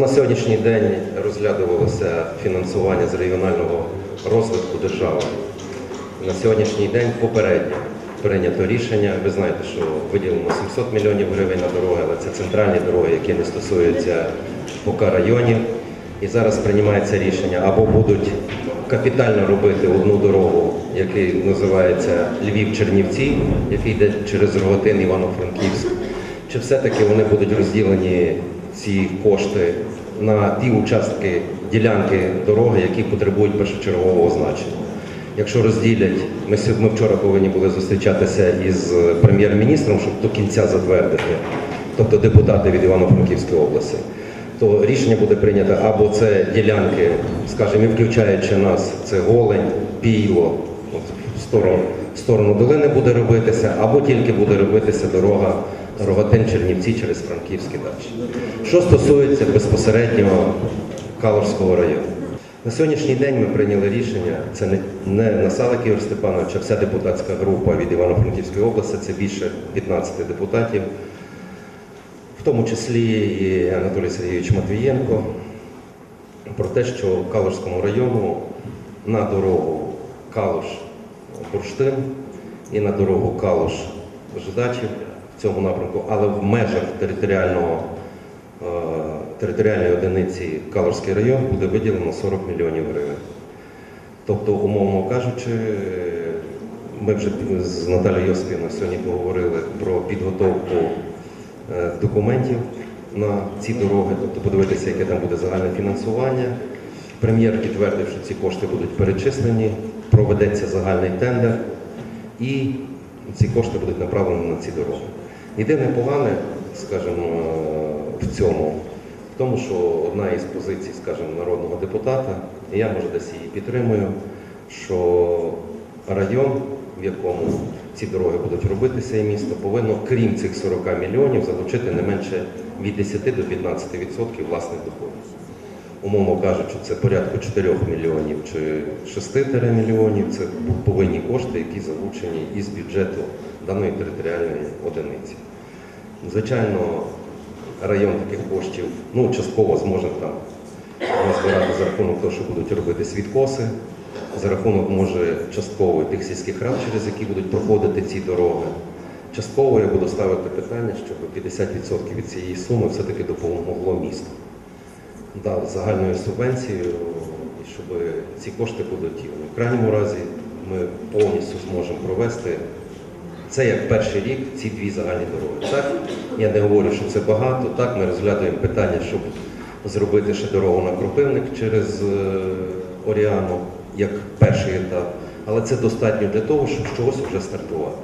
На сьогоднішній день розглядувалося фінансування з регіонального розвитку держави. На сьогоднішній день попередньо прийнято рішення. Ви знаєте, що виділено 700 мільйонів гривень на дороги, але це центральні дороги, які не стосуються поки районів. І зараз приймається рішення або будуть капітально робити одну дорогу, який називається Львів-Чернівці, який йде через Роготин Івано-Франківськ, чи все-таки вони будуть розділені ці кошти на ті участки ділянки дороги, які потребують першочергового значення. Якщо розділять, ми, ми вчора повинні були зустрічатися із прем'єр-міністром, щоб до кінця затвердити, тобто депутати від Івано-Франківської області, то рішення буде прийнято або це ділянки, скажімо, включаючи нас, це Голень, Пійло, от сторону, долини буде робитися, або тільки буде робитися дорога Рогатин Чернівці через Франківські дачі. Що стосується безпосередньо Калорського району. На сьогоднішній день ми прийняли рішення, це не, Насалик Ігор Степанович, а вся депутатська група від Івано-Франківської області, це більше 15 депутатів, в тому числі і Анатолій Сергійович Матвієнко, про те, що в Калужському району на дорогу Калуш-Бурштин і на дорогу Калуш-Жидачів в цьому напрямку, але в межах територіального, е, територіальної одиниці Калужський район буде виділено 40 мільйонів гривень. Тобто, умовно кажучи, ми вже з Наталією Йосипівною сьогодні поговорили про підготовку е, документів на ці дороги, тобто подивитися, яке там буде загальне фінансування. Прем'єр підтвердив, що ці кошти будуть перечислені, проведеться загальний тендер і ці кошти будуть направлені на ці дороги. Єдине погане, скажімо, в цьому, в тому, що одна із позицій, скажімо, народного депутата, і я може десь її підтримую, що район, в якому ці дороги будуть робитися, і місто повинно, крім цих 40 мільйонів, залучити не менше від 10 до 15% власних доходів. Умовно кажучи, це порядку 4 мільйонів чи 6 мільйонів. Це повинні кошти, які залучені із бюджету даної територіальної одиниці. Звичайно, район таких коштів ну, частково зможе там назбирати за рахунок того, що будуть робити свідкоси, за рахунок може частково тих сільських рад, через які будуть проходити ці дороги. Частково я буду ставити питання, щоб 50% від цієї суми все-таки допомогло місту. Дав загальною субвенцією, щоб ці кошти будуть. В крайньому разі ми повністю зможемо провести це як перший рік ці дві загальні дороги. Так, я не говорю, що це багато. Так, ми розглядаємо питання, щоб зробити ще дорогу на Кропивник через е, Оріану, як перший етап. Але це достатньо для того, щоб чогось вже стартувати.